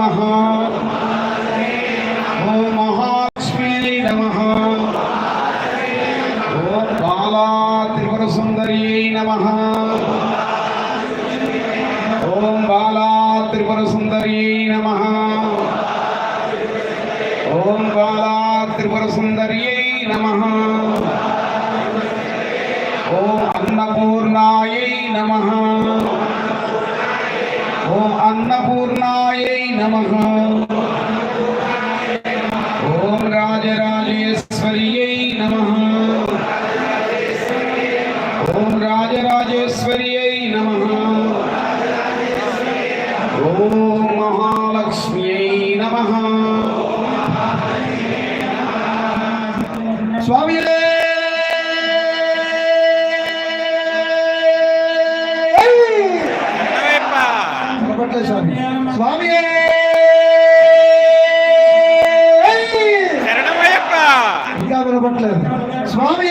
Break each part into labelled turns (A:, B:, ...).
A: নমঃ Namaha. నిలబట్టలేదు స్వామి!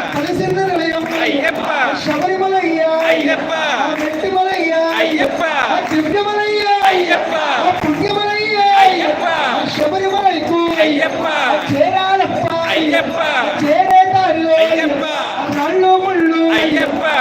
A: ஐயப்பா. சேராதப்பா
B: ஐயப்பா.
A: சேரேதாரு ஐயப்பா. கண்ணு
B: முள்ளு
A: ஐயப்பா.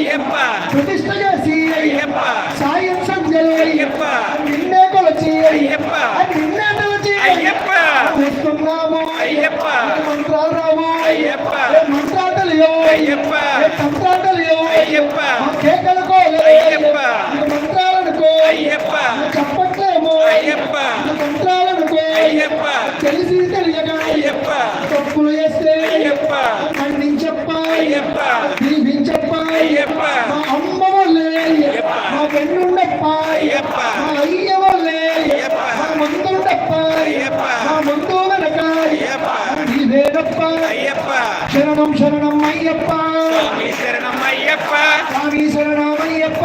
A: అయ్యప్ప. ప్రతిష్ట చేసి
B: అయ్యప్ప.
A: సాయం సంధ్యలు
B: అయ్యప్ప.
A: నిన్నే కొలచి.
B: అయ్యప్ప.
A: నిన్నే పిలిచి
B: అయ్యప్ప.
A: చేస్తున్నాము
B: అయ్యప్ప.
A: మంత్రాలు రాము
B: అయ్యప్ప.
A: మంత్రాలు తెలియవు.
B: అయ్యప్ప.
A: తంత్రాలు తెలియవు.
B: అయ్యప్ప.
A: కేకలకో
B: అయ్యప్ప.
A: మంత్రాలనుకో
B: అయ్యప్ప.
A: చెప్పట్లేము.
B: అయ్యప్ప.
A: తంత్రాలనుకో
B: అయ్యప్ప.
A: తెలిసి తెలియక.
B: అయ్యప్ప.
A: తప్పులు చేస్తే.
B: అయ్యప్ప.
A: ఖండించప్ప.
B: అయ్యప్ప. చెప్పాయప్ప
A: మా
B: అమ్మవలేయప్ప
A: మా
B: వెన్నుండప్పాయప్ప
A: మా
B: అయ్యవలేయప్ప
A: మా
B: ముందుండప్పాయప్ప
A: మా ముందు
B: వెనకాయప్ప
A: నీవేనప్ప
B: అయ్యప్ప
A: శరణం శరణం అయ్యప్ప
B: స్వామి శరణం అయ్యప్ప
A: స్వామి శరణం అయ్యప్ప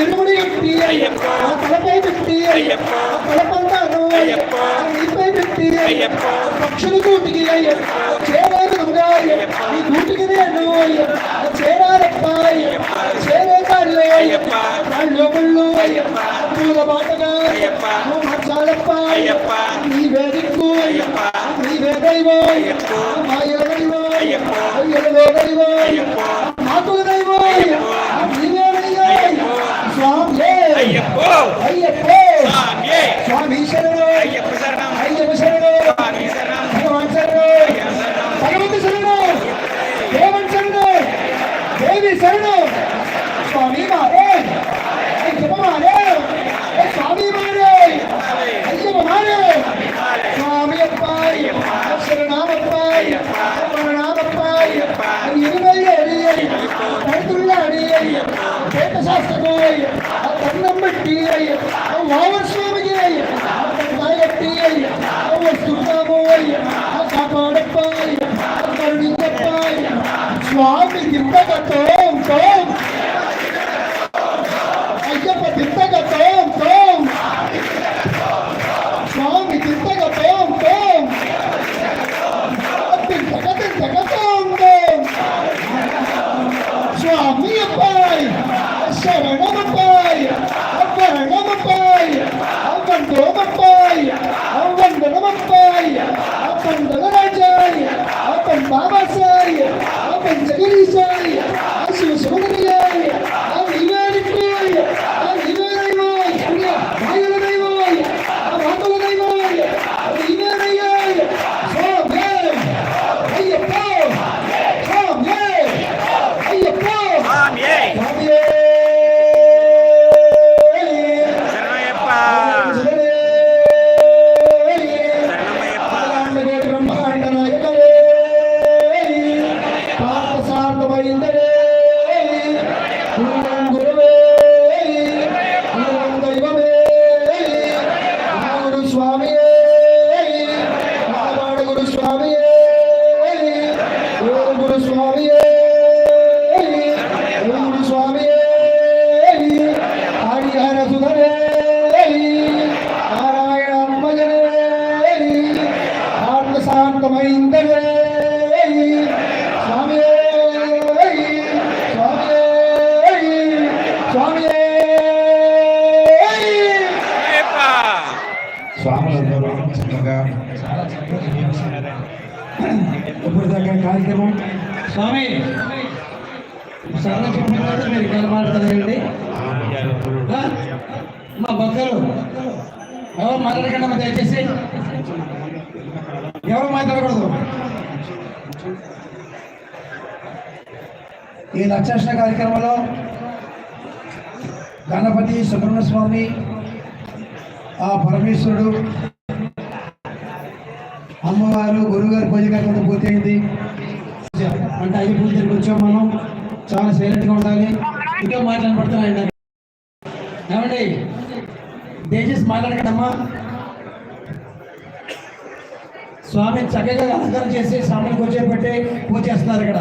A: ఎనుముడి రక్ష
B: అయ్యప్ప.
A: నామం రక్ష
B: అయ్యప్ప.
A: స్వామి
B: అయ్యప్ప
A: అయ్యప్ప
B: అయ్యప్ప
A: స్వామి అప్ప
B: అయ్యప్ప.
A: శరణామప్ప
B: అయ్యప్ప.
A: పరణామప్ప
B: అయ్యప్ప.
A: ఎనుముడి ఎట్టి
B: అయ్యప్ప.
A: తలపై పెట్టి
B: అయ్యప్ప.
A: తలపంటాను
B: అయ్యప్ప.
A: నీపై పెట్టి
B: అయ్యప్ప.
A: పక్షుల కూటికి చేరేదుగా ఈ కూటికి నేను చేరారప్ప చేరే కాళ్ళు
B: అయ్యప్ప.
A: కాళ్ళు ముళ్ళు
B: అయ్యప్ప.
A: పూల బాటగా
B: అయ్యప్ప.
A: మార్చాలప్ప
B: అయ్యప్ప.
A: నీవే దిక్కు
B: అయ్యప్ప.
A: నీవే దైవం
B: అయ్యప్ప.
A: మాయల దైవం
B: అయ్యప్ప.
A: అయ్యలవే దైవం
B: అయ్యప్ప.
A: మాతుల దైవం
B: అయ్యప్ప.
A: ஐயப்போ. ஐயப்போ. சுவாமி திட்டகத்தோம் தோம். ஐயப்ப திட்டகத்தோம் தோம். சுவாமி திட்டகத்தோம் தோம். ஜகத்தின் ஜகத்தின் ஜகத்தோம் தோம். சுவாமி அப்பாய் சரணம் அப்பாய் அப்பரணம் அப்பாய் அவன்
B: தோமப்பாய்
A: அவன்
B: தனமப்பாய் அப்பன்
A: தனராஜாய் அப்பன் பாபாசாய் పార్థసార్థమైందరే స్వామి! స్వాములందరూ చక్కగా. ఇప్పుడు దాకా కార్యక్రమం. స్వామి సరళ మీరు ఆ? మా భక్తులు. ఎవరు మాట్లాడకండి దయచేసి. ఎవరు మాట్లాడకూడదు? ఈ లక్షాక్షణ కార్యక్రమంలో గణపతి సుబ్రహ్మణ్య స్వామి ఆ పరమేశ్వరుడు అమ్మవారు గురుగారు పూజ కార్యక్రమం పూర్తయింది. అంటే ఐదు పూజ కూర్చో మనం. చాలా సైలెంట్గా ఉండాలి. ఇంకో మాట్లాడబడుతున్నాయండి ఏమండి? దయచేసి మాట్లాడకడమ్మా స్వామిని చక్కగా అలంకారం చేసి స్వామిని కూర్చోబెట్టి పూజ చేస్తున్నారు ఇక్కడ.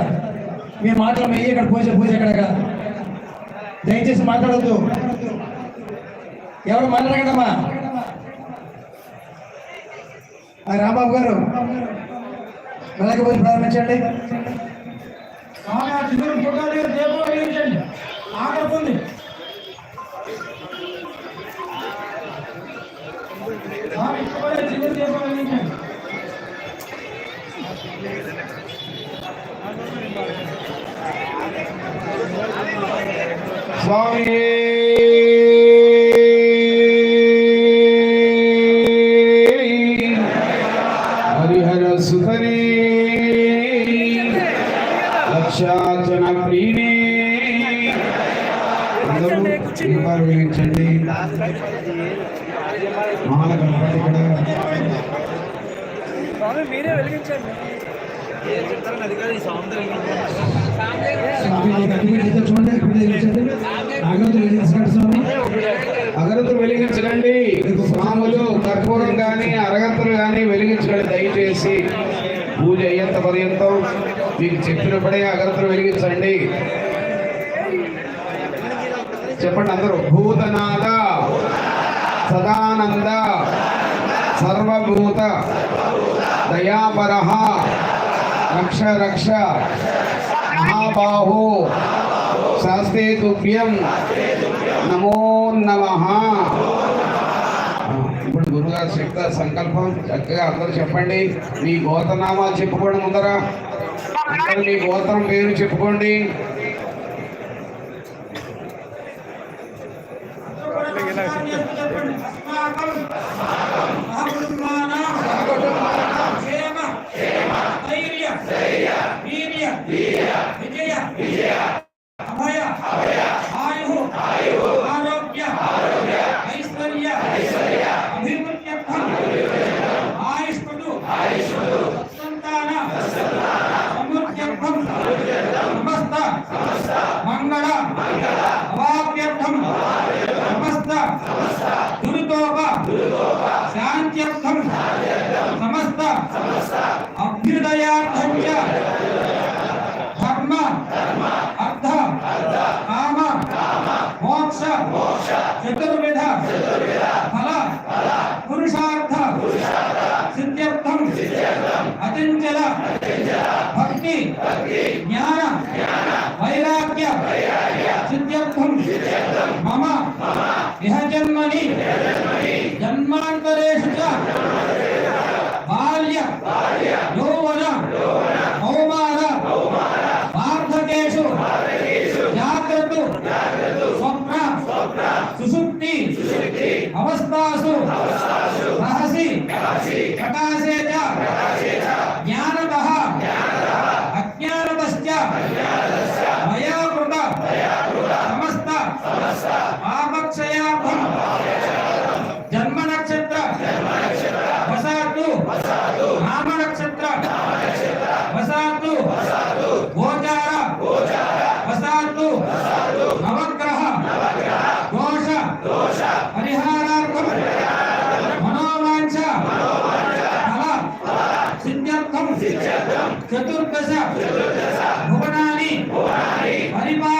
A: మీ మాటలు మీ ఇక్కడ పూజ పూజ ఇక్కడ. దయచేసి మాట్లాడద్దు. ఎవరు మాట్లాడకడమ్మా రాంబాబు గారు వెళ్ళక పూజ ప్రారంభించండి. ఆగకుంది స్వామి. హరిహర సుధరే లక్షాచన అందరూ మహాగణపతి వెలిగిస్తే చూడండి అగరత్తులు వెలిగించండి స్వామి అగరత్తులు వెలిగించండి మీకు
C: కర్పూరం కానీ అరగంతలు కానీ వెలిగించండి దయచేసి. పూజ అయ్యేంత పర్యంతం మీకు చెప్పినప్పుడే అగరత్తులు వెలిగించండి. చెప్పండి అందరూ. భూతనాథ సదానంద సర్వభూత దయాపర రక్ష రక్ష మహాబాహో శాస్త్రే తుభ్యం నమో. నమ ఇప్పుడు గురుగారు శక్త సంకల్పం చక్కగా అందరూ చెప్పండి. మీ గోత్రనామాలు చెప్పుకోండి ముందర. అందరూ మీ గోత్రం పేరు చెప్పుకోండి.
D: जन्मनी। जन्मान्तरेषु बाल्य यौवन कौमार स्वप्न सुसुप्ति अवस्थासु रहसि प्रकाशे నక్షత్ర వసాతు గోచార. వసాతు నవగ్రహ. దోష. పరిహారార్థం. మనోవాంఛ. ఫల. సిద్ధ్యర్థం. చతుర్దశ. భువనాని. పరిపాలకస్య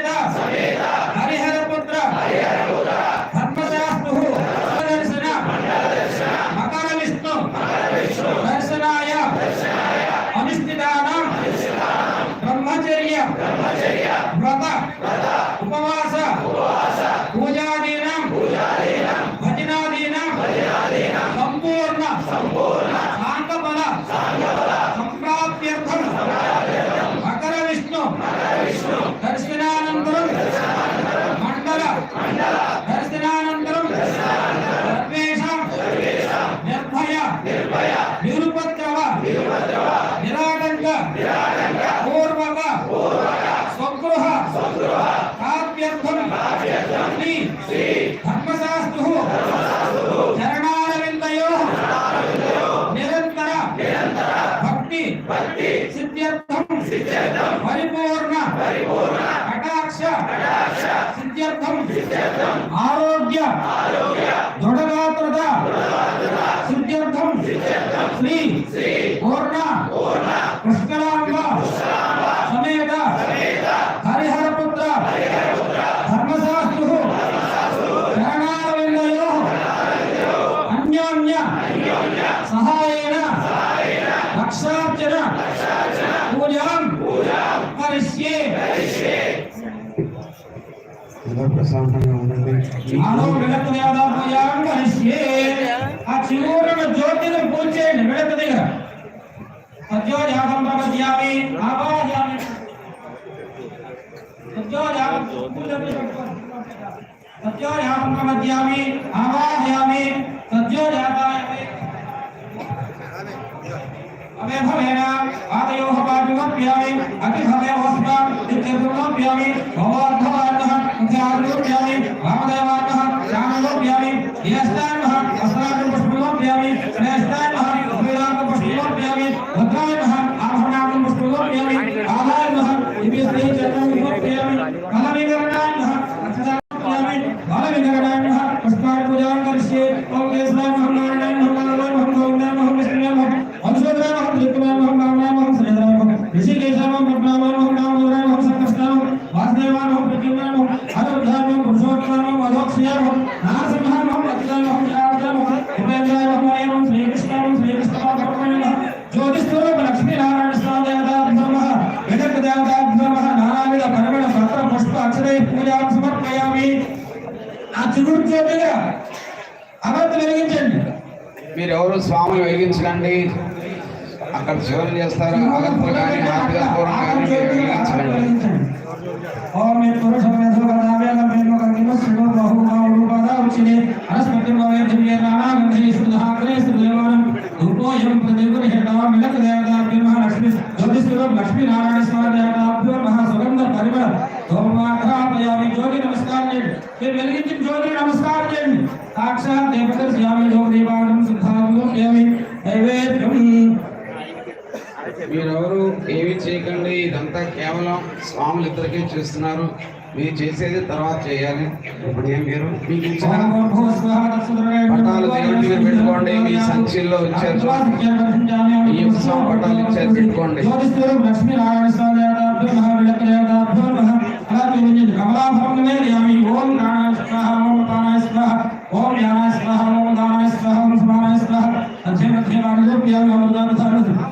D: आरोग्य। दृढ़गात्रता सिद्ध्यर्थम श्री।
C: ओर्ण ప్రశాంతంగా ఉండండి
D: ఆరో విడత యాదా పూజాం కరిష్యే ఆ చివరన జ్యోతిని పూజ చేయండి విడత దగ్గర సత్యోజాతం ప్రపద్యామి ఆవాహయామి సత్యోజాతం अमेधमेन आदयोः पार्श्वं पियामि अतिभवेवस्मान् नित्यपूर्णं पियामि भवार्थवार्णः मुख्यार्णो पियामि वामदेवार्णः चामलो पियामि येष्टान्मः अस्माकं पुष्पमो पियामि
C: श्रेष्ठान्मः श्रीरामपुष्पमो पियामि भद्रान्मः అక్కడ చివరి చేస్తారు అగత్తులు కానీ హార్దికపూర్వం కానీ మీరు వెలిగించకండి
D: ఓం మే పురుషమే సుగతావే లభేమ కంగిమ శ్రీలో బహు బహు పదా ఉచినే అనస్మతి భవే దివ్య నానాగంధే సుధాగ్రే సుదేవనం రూపోయం ప్రతిగురి హేటా మిలక దేవతాభ్యో మహాలక్ష్మి జ్యోతిస్వరూ లక్ష్మీ నారాయణ స్వామి దేవతాభ్యో మహా సుగంధ పరిమళ ఓమాఘ్రాపయామి జ్యోతి నమస్కారం చేయండి మీరు వెలిగించిన జ్యోతి నమస్కారం చేయండి సాక్షాత్ దేవత శ్యామి యోగ దీపావళం శుద్ధాంగం దేవి నైవేద్యం
C: చేయకండి ఇదంతా కేవలం స్వాములు ఇద్దరికే చేస్తున్నారు మీరు చేసేది తర్వాత చేయాలి ఇప్పుడు ఏం మీరు మీకు ఇచ్చిన దేవుడి పెట్టుకోండి. మీ సంచిలో ఇచ్చారు. ఈ ఉత్సవం పట్టాలు ఇచ్చారు, పెట్టుకోండి.
D: ఓం స్వాహ ఓం దానాయ స్వాహ స్వాహ అమృతాన్ని